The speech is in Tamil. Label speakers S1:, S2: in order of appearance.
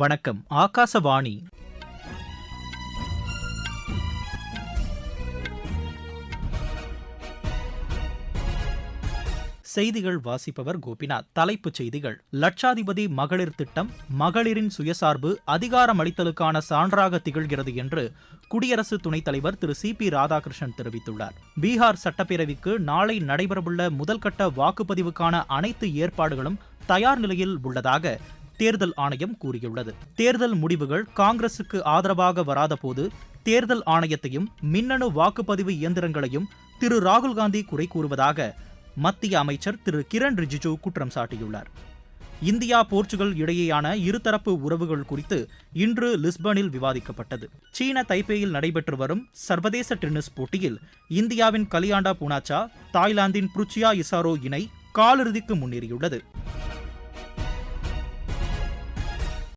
S1: வணக்கம் ஆகாசவாணி செய்திகள் வாசிப்பவர் கோபிநாத் தலைப்புச் செய்திகள் லட்சாதிபதி மகளிர் திட்டம் மகளிரின் சுயசார்பு அதிகாரம் அளித்தலுக்கான சான்றாக திகழ்கிறது என்று குடியரசு துணைத் தலைவர் திரு சி பி ராதாகிருஷ்ணன் தெரிவித்துள்ளார் பீகார் சட்டப்பேரவைக்கு நாளை நடைபெறவுள்ள முதல்கட்ட வாக்குப்பதிவுக்கான அனைத்து ஏற்பாடுகளும் தயார் நிலையில் உள்ளதாக தேர்தல் ஆணையம் கூறியுள்ளது தேர்தல் முடிவுகள் காங்கிரசுக்கு ஆதரவாக வராதபோது தேர்தல் ஆணையத்தையும் மின்னணு வாக்குப்பதிவு இயந்திரங்களையும் திரு ராகுல் காந்தி குறை கூறுவதாக மத்திய அமைச்சர் திரு கிரண் ரிஜிஜு குற்றம் சாட்டியுள்ளார் இந்தியா போர்ச்சுகல் இடையேயான இருதரப்பு உறவுகள் குறித்து இன்று லிஸ்பனில் விவாதிக்கப்பட்டது சீன தைப்பேயில் நடைபெற்று வரும் சர்வதேச டென்னிஸ் போட்டியில் இந்தியாவின் கலியாண்டா புனாச்சா தாய்லாந்தின் புருச்சியா இசாரோ இணை காலிறுதிக்கு முன்னேறியுள்ளது